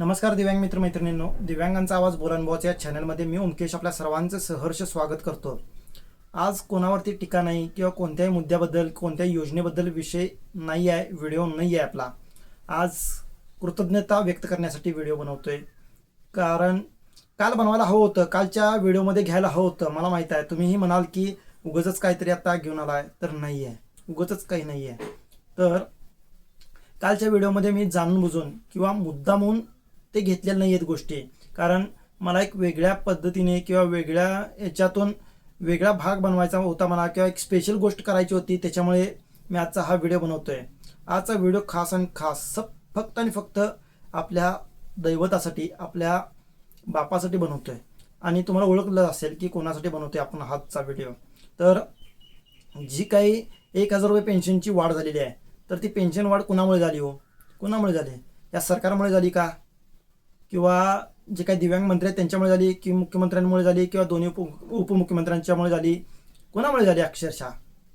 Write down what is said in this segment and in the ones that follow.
नमस्कार दिव्यांग मित्र मैत्रिणींनो दिव्यांगांचा आवाज बोलानभावाच्या या चॅनलमध्ये मी ओमकेश आपल्या सर्वांचं सहर्ष स्वागत करतो. आज कोणावरती टीका नाही किंवा कोणत्याही मुद्द्याबद्दल कोणत्याही योजनेबद्दल विषय नाही आहे व्हिडिओ नाही आहे आपला. आज कृतज्ञता व्यक्त करण्यासाठी व्हिडिओ बनवतोय. कारण काल बनवायला हवं होतं कालच्या व्हिडिओमध्ये घ्यायला हवं होतं मला माहीत आहे. तुम्हीही म्हणाल की उगच काहीतरी आता घेऊन आलाय तर नाही आहे. उगच काही नाही आहे. तर कालच्या व्हिडिओमध्ये मी जाणून बुजून किंवा मुद्दामून ते घेतलेल्या नाही आहेत गोष्टी. कारण मला एक वेगळ्या पद्धतीने किंवा वेगळ्या याच्यातून वेगळा भाग बनवायचा होता मला किंवा एक स्पेशल गोष्ट करायची होती त्याच्यामुळे मी आजचा हा व्हिडिओ बनवतो आहे आजचा व्हिडिओ खास आणि खास सब फक्त आणि फक्त आपल्या दैवतासाठी आपल्या बापासाठी बनवतो आहे आणि तुम्हाला ओळखलं असेल की कोणासाठी बनवतो आहे आपण हातचा व्हिडिओ तर जी काही एक हजार रुपये पेन्शनची वाढ झालेली आहे तर ती पेन्शन वाढ कुणामुळे झाली हो? कुणामुळे झाली? या सरकारमुळे झाली का? किंवा जे काही दिव्यांग मंत्री आहेत त्यांच्यामुळे झाली की मुख्यमंत्र्यांमुळे झाली किंवा दोन्ही उप उपमुख्यमंत्र्यांच्यामुळे झाली कोणामुळे झाली अक्षरशः?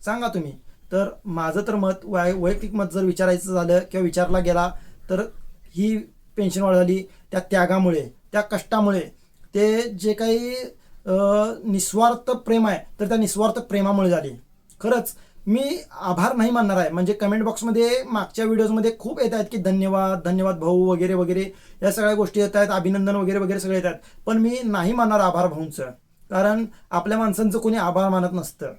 सांगा तुम्ही. तर माझं तर मत वै वैयक्तिक मत जर विचारायचं झालं किंवा विचारला गेला तर ही पेन्शन वाढ झाली त्या त्यागामुळे त्या कष्टामुळे ते जे काही निस्वार्थ प्रेम आहे तर त्या निस्वार्थ प्रेमामुळे झाली. खरंच मी आभार नाही मानणार आहे. म्हणजे कमेंट बॉक्समध्ये मागच्या व्हिडिओजमध्ये खूप येत आहेत की धन्यवाद धन्यवाद भाऊ वगैरे वगैरे. या सगळ्या गोष्टी येत आहेत. अभिनंदन वगैरे वगैरे सगळे येतात पण मी नाही मानणार आभार भाऊंचं. कारण आपल्या माणसांचं कोणी आभार मानत नसतं.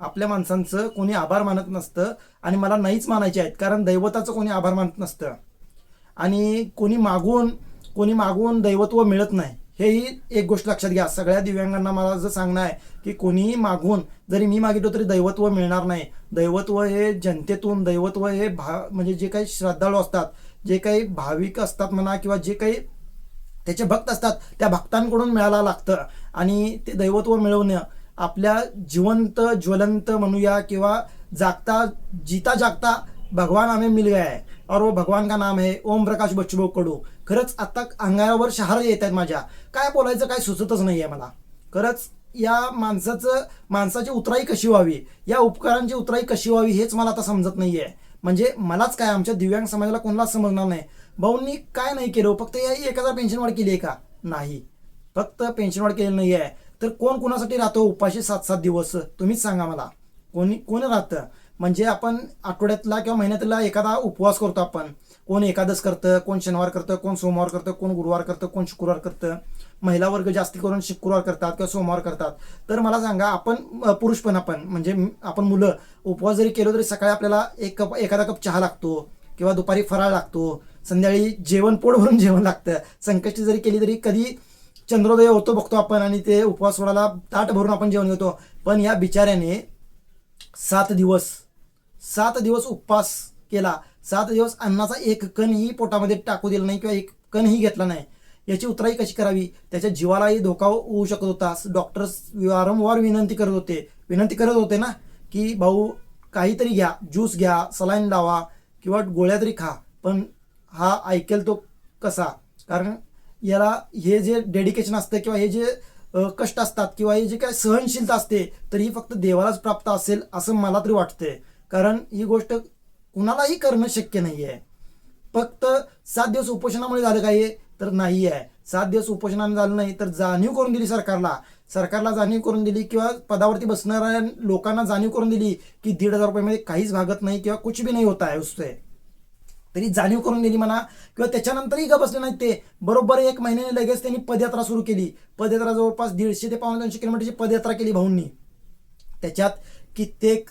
आपल्या माणसांचं कोणी आभार मानत नसतं आणि मला नाहीच मानायचे आहेत. कारण दैवताचं कोणी आभार मानत नसतं. आणि कोणी मागून कोणी मागून दैवत्व मिळत नाही. हेही एक गोष्ट लक्षात घ्या. सगळ्या दिव्यांगांना मला जर सांगणं आहे की कोणीही मागून जरी मी मागितलो तरी दैवत्व मिळणार नाही. दैवत्व हे जनतेतून दैवत्व हे भा म्हणजे जे काही श्रद्धाळू असतात जे काही भाविक असतात म्हणा किंवा जे काही त्याचे भक्त असतात त्या भक्तांकडून मिळायला लागतं. आणि ते दैवत्व मिळवणं आपल्या जिवंत ज्वलंत म्हणूया किंवा जागता जिता जागता भगवान आम्ही मिल गया और वो भगवान का नाम आहे ओम प्रकाश बच्चूभाऊ कडू. खरंच आता अंगावर शहार येत आहेत माझ्या. काय बोलायचं काय सुचतच नाही आहे मला. खरंच या माणसाचं माणसाची उतराई कशी व्हावी या उपकारांची उतराई कशी व्हावी हेच मला आता समजत नाही आहे म्हणजे मलाच काय आमच्या दिव्यांग समाजाला कोणालाच समजणार नाही. भाऊंनी काय नाही केलं फक्त या एक हजार पेन्शन वाढ केली आहे का? नाही. फक्त पेन्शन वाढ केलेली नाही आहे तर कोण कोणासाठी राहतो उपाशी सात सात दिवस? तुम्हीच सांगा मला. कोणी कोण राहतं? म्हणजे आपण आठवड्यातला किंवा महिन्यातला एखादा उपवास करतो आपण. कोण एकादश करतं कोण शनिवार करतं कोण सोमवार करतं कोण गुरुवार करतं कोण शुक्रवार करतं. महिला वर्ग जास्ती करून शुक्रवार करतात किंवा सोमवार करतात. तर मला सांगा आपण पुरुष पण आपण म्हणजे आपण मुलं उपवास जरी केलो तरी सकाळी आपल्याला एक कप एखादा कप चहा लागतो किंवा दुपारी फराळ लागतो. संध्याकाळी जेवण पोट भरून जेवण लागतं. संकष्टी जरी केली तरी कधी चंद्रोदय होतो बघतो आपण आणि ते उपवास सोडायला ताट भरून आपण जेवण घेतो. पण या बिचाऱ्याने सात दिवस सात दिवस उपवास केला. सात दिवस अन्नाचा एक कणही पोटामध्ये टाकू दिला नाही किंवा एक कणही घेतला नाही. याची उतराई कशी करावी? त्याच्या जीवालाही धोका होऊ शकत होता. डॉक्टर्स वारंवार विनंती करत होते. विनंती करत होते ना की भाऊ काहीतरी घ्या. ज्यूस घ्या सलाईन लावा किंवा गोळ्या तरी खा. पण हा ऐकेल तो कसा? कारण याला हे जे डेडिकेशन असतं किंवा हे जे कष्ट असतात किंवा हे जे काय सहनशीलता असते तर ही फक्त देवालाच प्राप्त असेल असं मला तरी वाटतंय. कारण ही गोष्ट कुणालाही करणं शक्य नाही आहे फक्त सात दिवस उपोषणामुळे झालं काय तर नाही आहे सात दिवस उपोषणाने झालं नाही तर जाणीव करून दिली सरकारला. सरकारला जाणीव करून दिली किंवा पदावरती बसणाऱ्या लोकांना जाणीव करून दिली की दीड हजार रुपयामध्ये काहीच भागत नाही किंवा कुछ भी नाही होत आहे उसते तरी जाणीव करून दिली म्हणा किंवा त्याच्यानंतरही का बसले नाहीत ते. बरोबर एक महिन्याने लगेच त्यांनी पदयात्रा सुरू केली. पदयात्रा जवळपास दीडशे ते पावणे दोनशे किलोमीटरची पदयात्रा केली भाऊंनी. त्याच्यात कित्येक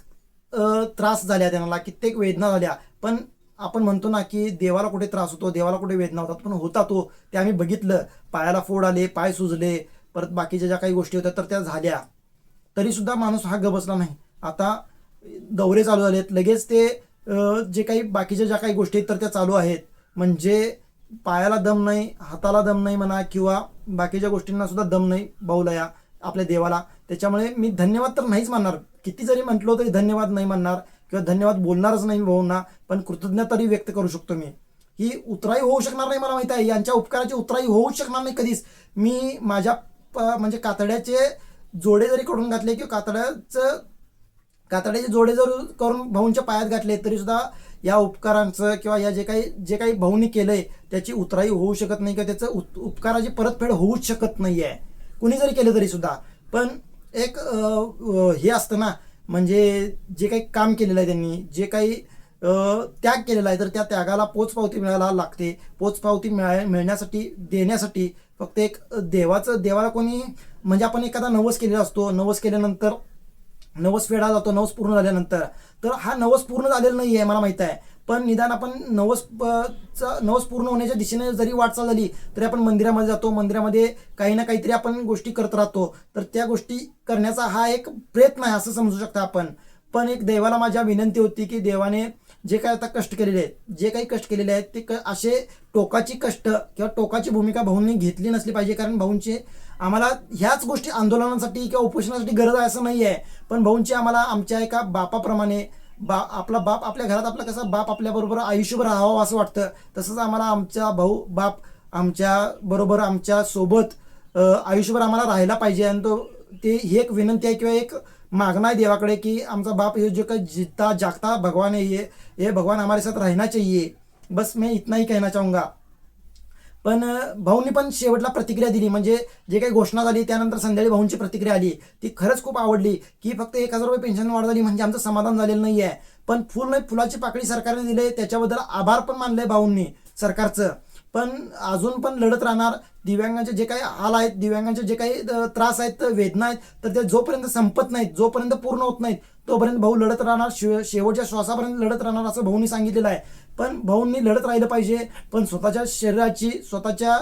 त्रास झाल्या त्यांना कित्येक वेदना झाल्या. पण आपण म्हणतो ना की देवाला कुठे त्रास होतो देवाला कुठे वेदना होतात पण होता तो. ते आम्ही बघितलं. पायाला फोड आले पाय सुजले परत बाकीच्या ज्या काही गोष्टी होत्या तर त्या झाल्या. तरीसुद्धा माणूस हा गबसला नाही. आता दौरे चालू झालेत. लगेच ते जे काही बाकीच्या ज्या काही गोष्टी आहेत तर त्या चालू आहेत. म्हणजे पायाला दम नाही हाताला दम नाही म्हणा किंवा बाकीच्या गोष्टींना सुद्धा दम नाही बाऊला या आपल्या देवाला. त्याच्यामुळे मी धन्यवाद तर नाहीच मानणार. किती जरी म्हटलो तरी धन्यवाद नाही म्हणणार किंवा धन्यवाद बोलणारच नाही भाऊंना पण कृतज्ञता तरी व्यक्त करू शकतो मी. ही उतराई होऊ शकणार नाही मला माहिती आहे. यांच्या उपकाराची उतराई होऊ शकणार नाही कधीच. मी माझ्या प- म्हणजे कातड्याचे जोडे जरी करून घातले किंवा कातड्याचं कातड्याचे जोडे जर करून भाऊंच्या पायात घातले तरी सुद्धा या उपकारांचं किंवा या जे काही जे काही भाऊनी केलंय त्याची उतराई होऊ शकत नाही किंवा त्याचं उत- उपकाराची परतफेड होऊच शकत नाही आहे कुणी जरी केलं तरी सुद्धा. पण एक हे असतं ना म्हणजे जे काही काम केलेलं आहे त्यांनी जे काही त्याग केलेला आहे तर त्या त्यागाला पोचपावती मिळायला लागते. पोचपावती मिळाय मिळण्यासाठी देण्यासाठी फक्त एक देवाचं देवाला कोणी म्हणजे आपण एखादा नवस केलेला असतो. नवस केल्यानंतर नवस फेडा जातो नवस पूर्ण झाल्यानंतर. तर हा नवस पूर्ण झालेला नाही आहे मला माहीत आहे. पण निदान आपण नवस प- नवस पूर्ण होण्याच्या दिशेने जरी वाटचाल झाली तरी आपण मंदिरामध्ये जातो. मंदिरामध्ये काही ना काहीतरी आपण गोष्टी करत राहतो. तर त्या गोष्टी करण्याचा हा एक प्रयत्न आहे असं समजू शकता आपण. पण एक देवाला माझ्या विनंती होती की देवाने जे काय आता कष्ट केलेले आहेत जे काही कष्ट केलेले आहेत ते क असे टोकाची कष्ट किंवा टोकाची भूमिका भाऊंनी घेतली नसली पाहिजे. कारण भाऊंचे आम्हाला ह्याच गोष्टी आंदोलनासाठी किंवा उपोषणासाठी गरज आहे असं नाही आहे पण भाऊंची आम्हाला आमच्या एका बापाप्रमाणे बा आपला बाप आपल्या घरात आपला कसा बाप आपल्याबरोबर आयुष्यभर राहावा असं वाटतं. तसंच आम्हाला आमचा भाऊ बाप आमच्या बरोबर आमच्यासोबत आयुष्यभर आम्हाला राहायला पाहिजे. आणि तो ते ही एक विनंती आहे किंवा एक मागणं आहे देवाकडे की आमचा बाप हे जो काही जीता जागता भगवान है ये ये भगवान हमारे साथ रहना चाहिए बस मैं इतना ही कहना चाहूँगा. पण भाऊंनी पण शेवटला प्रतिक्रिया दिली. म्हणजे जे काही घोषणा झाली त्यानंतर संध्याकाळी भाऊंची प्रतिक्रिया आली. ती खरंच खूप आवडली की फक्त एक हजार रुपये पेन्शन वाढ झाली म्हणजे आमचं समाधान झालेलं नाही आहे पण फुल नाही फुलाची पाकळी सरकारने दिले त्याच्याबद्दल आभार पण मानले भाऊंनी सरकारचं. पण अजून पण लढत राहणार. दिव्यांगांचे जे काही हाल आहेत दिव्यांगांचे जे काही त्रास आहेत वेदना आहेत तर ते जोपर्यंत संपत नाहीत जोपर्यंत पूर्ण होत नाहीत तोपर्यंत भाऊ लढत राहणार. शेव शेवटच्या श्वासापर्यंत लढत राहणार असं भाऊंनी सांगितलेलं आहे. पण भाऊंनी लढत राहिलं पाहिजे. पण स्वतःच्या शरीराची स्वतःच्या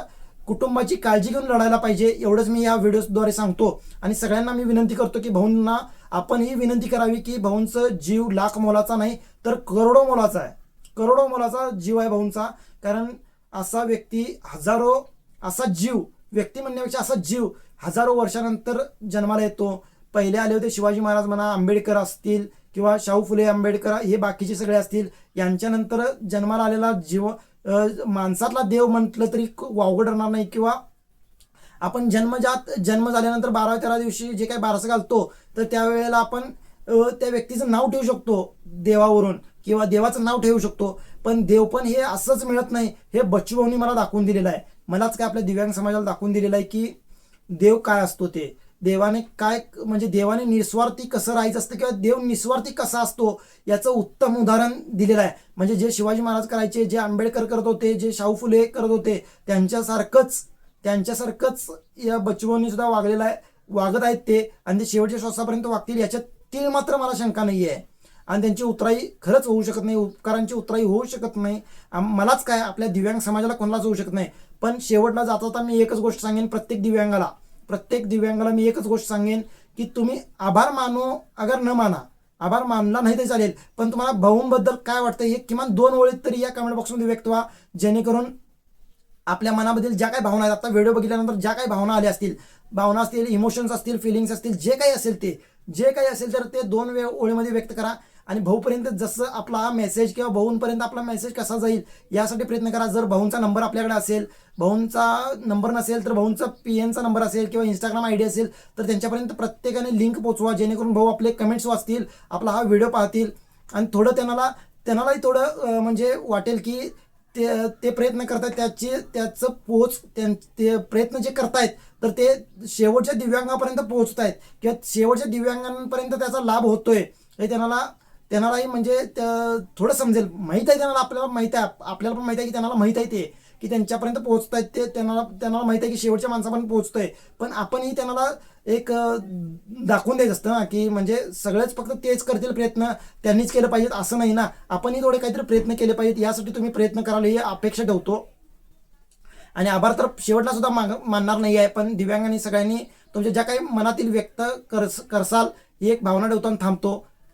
कुटुंबाची काळजी घेऊन लढायला पाहिजे. एवढंच मी या व्हिडिओद्वारे सांगतो. आणि सगळ्यांना मी विनंती करतो की भाऊंना आपण ही विनंती करावी की भाऊंचं जीव लाख मोलाचा नाही तर करोडो मोलाचा आहे. करोडो मोलाचा जीव आहे भाऊंचा. कारण असा व्यक्ती हजारो असा जीव व्यक्ती म्हणण्यापेक्षा असा जीव हजारो वर्षानंतर जन्माला येतो. पहिले आले होते शिवाजी महाराज म्हणा आंबेडकर असतील किंवा शाहू फुले आंबेडकर हे बाकीचे सगळे असतील यांच्यानंतर जन्माला आलेला जीव माणसातला देव म्हटलं तरी वावगड राहणार नाही किंवा आपण जन्मजात जन्म झाल्यानंतर बारा तेरा दिवशी जे काही बारसं घालतो तर त्यावेळेला आपण त्या व्यक्तीचं नाव ठेवू शकतो देवावरून किंवा देवाचं नाव ठेवू शकतो. पण देव पण हे असंच मिळत नाही. हे बच्चूभाऊनी मला दाखवून दिलेलं आहे. मलाच काय आपल्या दिव्यांग समाजाला दाखवून दिलेलं आहे की देव काय असतो ते. देवाने काय म्हणजे देवाने निस्वार्थी कसं राहायचं असतं किंवा देव निस्वार्थी कसा असतो याचं उत्तम उदाहरण दिलेलं आहे. म्हणजे जे शिवाजी महाराज करायचे जे आंबेडकर करत होते जे शाहू फुले करत होते त्यांच्यासारखंच त्यांच्यासारखंच या बच्चूभाऊंनी सुद्धा वागलेलं आहे वागत आहेत ते. आणि ते शेवटच्या श्वासापर्यंत वागतील याच्यात ती मात्र मला शंका नाही आहे आणि त्यांची उतराई खरंच होऊ शकत नाही उपकारांची उतराई होऊ शकत नाही. मलाच काय आपल्या दिव्यांग समाजाला कोणालाच होऊ शकत नाही. पण शेवटला जाता जाता मी एकच गोष्ट सांगेन प्रत्येक दिव्यांगाला. प्रत्येक दिव्यांगाला मी एकच गोष्ट सांगेन की तुम्ही आभार मानो अगर न माना. आभार मानला नाही तरी चालेल पण तुम्हाला भाऊंबद्दल काय वाटतं हे किमान दोन ओळीत तरी या कमेंट बॉक्समध्ये व्यक्त व्हा जेणेकरून आपल्या मनामधील ज्या काही भावना आहेत आता व्हिडिओ बघितल्यानंतर ज्या काही भावना आल्या असतील भावना असतील इमोशन्स असतील फिलिंग्स असतील जे काही असेल ते जे काही असेल तर ते दोन वे ओळीमध्ये व्यक्त करा. आणि भाऊपर्यंत जसं आपला हा मेसेज किंवा भाऊंपर्यंत आपला मेसेज कसा जाईल यासाठी प्रयत्न करा. जर भाऊंचा नंबर आपल्याकडे असेल भाऊंचा नंबर नसेल तर भाऊंचा पी एनचा नंबर असेल किंवा इंस्टाग्राम आय डी असेल तर त्यांच्यापर्यंत प्रत्येकाने लिंक पोचवा जेणेकरून भाऊ आपले कमेंट्स वाचतील आपला हा व्हिडिओ पाहतील. आणि थोडं त्यांना त्यांनालाही थोडं म्हणजे वाटेल की ते ते प्रयत्न करतात त्याचे त्याचं पोच त्यां ते प्रयत्न जे करतायत तर ते शेवटच्या दिव्यांगापर्यंत पोहोचत आहेत किंवा शेवटच्या दिव्यांगांपर्यंत त्याचा लाभ होतोय हे त्यांना त्यांनाही म्हणजे थोडं समजेल. माहीत आहे त्यांना आपल्याला माहीत आहे. आपल्याला पण माहीत आहे की त्यांना माहीत आहे ते की त्यांच्यापर्यंत पोहोचत आहेत ते त्यांना त्यांना माहीत आहे की शेवटच्या माणसापर्यंत पोहोचतंय. पण आपणही त्यांना एक दाखवून द्यायचं असतं ना की म्हणजे सगळेच फक्त तेच करतील प्रयत्न त्यांनीच केलं पाहिजेत असं नाही ना. आपणही थोडे काहीतरी प्रयत्न केले पाहिजेत यासाठी तुम्ही प्रयत्न कराल ही अपेक्षा ठेवतो. आणि आभार तर शेवटला सुद्धा माग मानणार नाही आहे पण दिव्यांगांनी सगळ्यांनी तुमच्या ज्या काही मनातील व्यक्त करस करसाल ही एक भावना ठेवताना थांबतो.